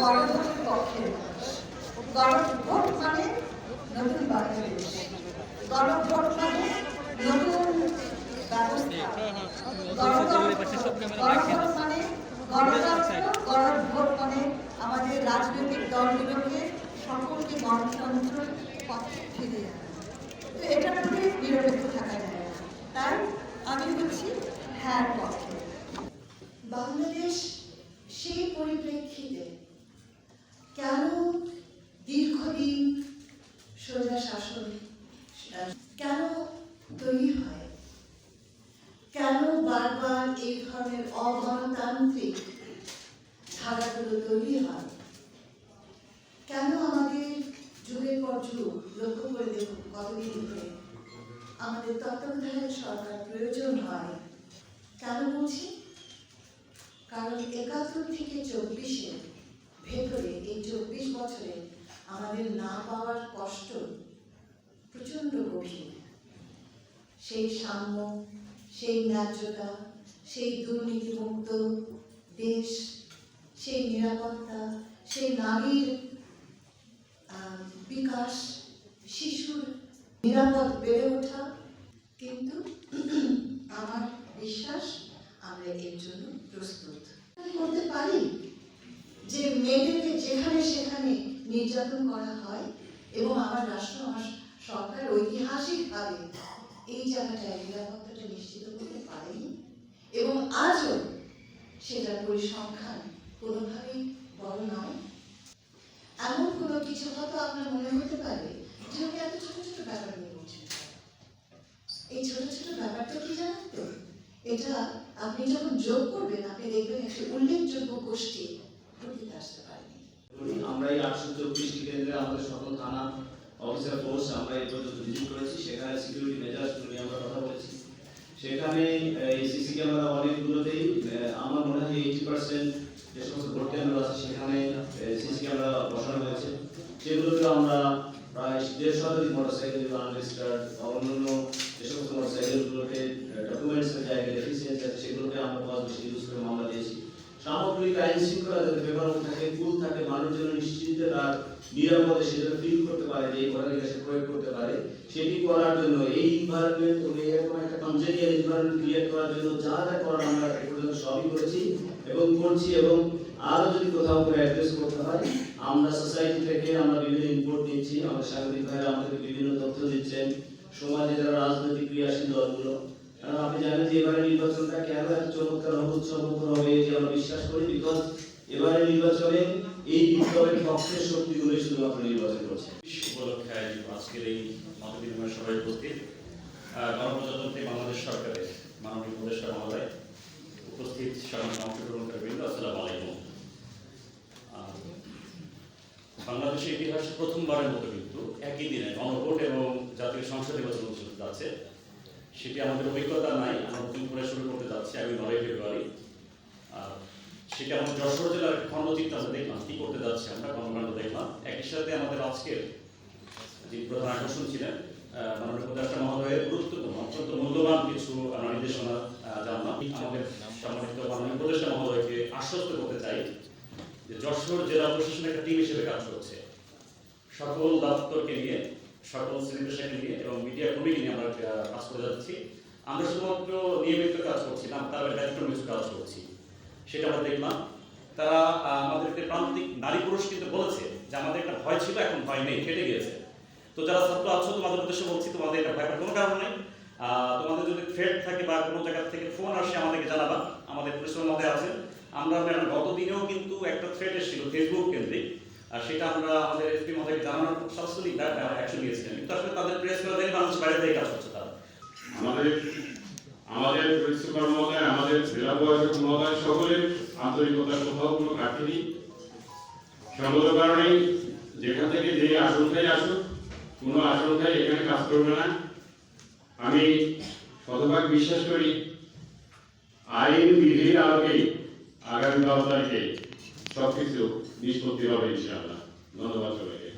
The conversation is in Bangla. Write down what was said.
পক্ষের মানুষ গণভোট মানে নতুন বাংলাদেশ। গণভোট মানে নতুন ব্যবস্থা। গণভোট মানে গণভোট মানে আমাদের রাজনৈতিক দলগুলোকে সকলকে গণতন্ত্র পক্ষে ফিরিয়ে তো এটার মধ্যে নিরপেক্ষ থাকা যায় তাই আমি বলছি হ্যাঁ পক্ষে বাংলাদেশ সেই পরিপ্রেক্ষিতে কেন তৈরি হয়? কেন বারবার এই ধরনের অগণতান্ত্রিক ধারাগুলো তৈরি হয়? কেন আমাদের যুগের পর যুগ লক্ষ্য করে দেখুন কতদিন ধরে আমাদের তত্ত্বাবধায়ক সরকার প্রয়োজন হয় কেন বলছি? কারণ একাত্তর থেকে চব্বিশে ভেতরে এই চব্বিশ বছরে আমাদের না পাওয়ার কষ্ট গভীর সেই সাম্য, সেই ন্যায্যতা, সেই দুর্নীতিমুক্ত দেশ, সেই নিরাপত্তা, সেই নারীর বিকাশ, শিশুর নিরাপদ বেড়ে ওঠা। কিন্তু আমার বিশ্বাস, আমরা এর জন্য প্রস্তুত। করতে পারি যে মেয়েদেরকে যেখানে সেখানে নির্যাতন করা হয় এবং আমার রাষ্ট্র আমার সরকার ঐতিহাসিকভাবে এই জায়গাটায় নিরাপত্তাটা নিশ্চিত করতে পারেনি এবং আজও সেটার পরিসংখ্যান কোনোভাবেই বড় নয়। এমন কোনো কিছু হয়তো আপনার মনে হতে পারে যে আমি এত ছোট ছোট ব্যাপার নিয়ে বলছেন এই ছোট ছোট ব্যাপারটা কি জানেন তো? এটা আপনি যখন যোগ করবেন, আপনি দেখবেন একটি উল্লেখযোগ্য গোষ্ঠী প্রকৃতি আসতে পারেনি। আমরা এই আটশো চব্বিশটি কেন্দ্রে আমাদের সকল থানা অফিসার ফোর্স আমরা এই পর্যন্ত ভিজিট করেছি। সেখানে সিকিউরিটি মেজার্স নিয়ে আমরা কথা বলেছি। সেখানে, এই সিসি ক্যামেরা অনেকগুলোতেই আমার মনে হয় এইটি পার্সেন্ট যে সমস্ত ভোট কেন্দ্র আছে, সেখানে সিসি ক্যামেরা বসানো হয়েছে। সেগুলোতে আমরা প্রায় দেড় শতাধিক মোটর সাইকেল যেগুলো আনরেজিস্টার্ড অন্যান্য যে সমস্ত মোটর সাইকেলগুলোতে ডকুমেন্টসের জায়গায় ডেফিসিয়েন্সি আছে, সেগুলোকে আমরা পাঁচ বেশি ইউজ করে মামলা দিয়েছি। সামগ্রিক আইন শৃঙ্খলা যাতে ফেভারেবল থাকে কুল থাকে মানুষ যেন তার নিরাপদে সে যেন ফিল করতে পারে যে ভোটাধিকার সে প্রয়োগ করতে পারে, সেটি করার জন্য, এই ইনভায়রনমেন্ট এরকম একটা কনজেনিয়াল ইনভায়রনমেন্ট ক্রিয়েট করার জন্য যা যা করার আমরা পর্যন্ত সবই করেছি এবং করছি এবং আরও যদি কোথাও করে অ্যাড্রেস করতে হয়, আমরা সোসাইটি থেকে আমরা বিভিন্ন ইনপুট নিচ্ছি, আমাদের সাংবাদিক ভাইরা আমাদেরকে বিভিন্ন তথ্য দিচ্ছেন, সমাজে যারা রাজনৈতিক বাংলাদেশের ইতিহাসে প্রথমবারের মতো কিন্তু একই দিনে গণভোট এবং জাতীয় সংসদ নির্বাচন অনুষ্ঠিত যাচ্ছে সেটি আমাদের অভিজ্ঞতা নাই, আমরা নতুন করে শুরু করতে যাচ্ছি আগামী নয় ফেব্রুয়ারি। সেটা আমাদের যশোর জেলার খণ্ডচিত্র আমরা দেখলাম কি করতে যাচ্ছে আমরা কর্মকাণ্ড একই সাথে আমাদের আজকের যে প্রধান আকর্ষণ ছিলেন মাননীয় উপদেষ্টা মহোদয়ের গুরুত্বপূর্ণ, অত্যন্ত মূল্যবান কিছু নির্দেশনা জানলাম। আমাদের সম্মানিত মাননীয় উপদেষ্টা মহোদয়কে আশ্বস্ত করতে চাই যে যশোর জেলা প্রশাসন একটা টিম হিসেবে কাজ করছে। সকল দপ্তরকে নিয়ে, সকল শ্রেণি নিয়ে এবং মিডিয়া কর্মীকে নিয়ে আমরা কাজ করে যাচ্ছি। আমরা শুধুমাত্র নিয়মিত কাজ করছি না, তার ব্যতিক্রম কিছু কাজ করছি। সেটা আমরা দেখলাম। তারা আমাদেরকে প্রান্তিক নারী পুরুষ কিন্তু বলেছে যে আমাদের একটা ভয় ছিল, এখন ভয় নেই, কেটে গিয়েছে। তো যারা ছাত্র আছো, তোমাদের উদ্দেশ্যে বলছি, তোমাদের এটা ভয় কোনো কারণ নেই। তোমাদের যদি থ্রেট থাকে বা কোনো জায়গা থেকে ফোন আসে, আমাদেরকে জানাবা। আমাদের পরিশ্রমের মধ্যে আছেন। আমরা ম্যাডাম গত দিনেও কিন্তু একটা থ্রেট এসেছিল ফেসবুক কেন্দ্রিক আর সেটা আমরা আমাদের এসপি মহোদয়কে জানানোর খুব সরাসরি অ্যাকশন নিয়েছিলেন। কিন্তু আসলে তাদের প্রেস করে দেয় মানুষ বাইরে থেকে কাজ করছে তারা। আমাদের আমাদের পুলিশ কর্মকর্তা আমাদের জেলা প্রশাসক মহোদয় সকলের আন্তরিকতার কোথাও কোনো নেই। সঙ্গত কারণেই যেখান থেকে যে আশঙ্কায় আসুক, কোনো আশঙ্কায় এখানে কাজ করবে না। আমি শতভাগ বিশ্বাস করি, আইন বিধির আলোকে আগামী দশ তারিখে সবকিছু নিষ্পত্তি হবে ইনশাআল্লাহ। ধন্যবাদ সবাইকে।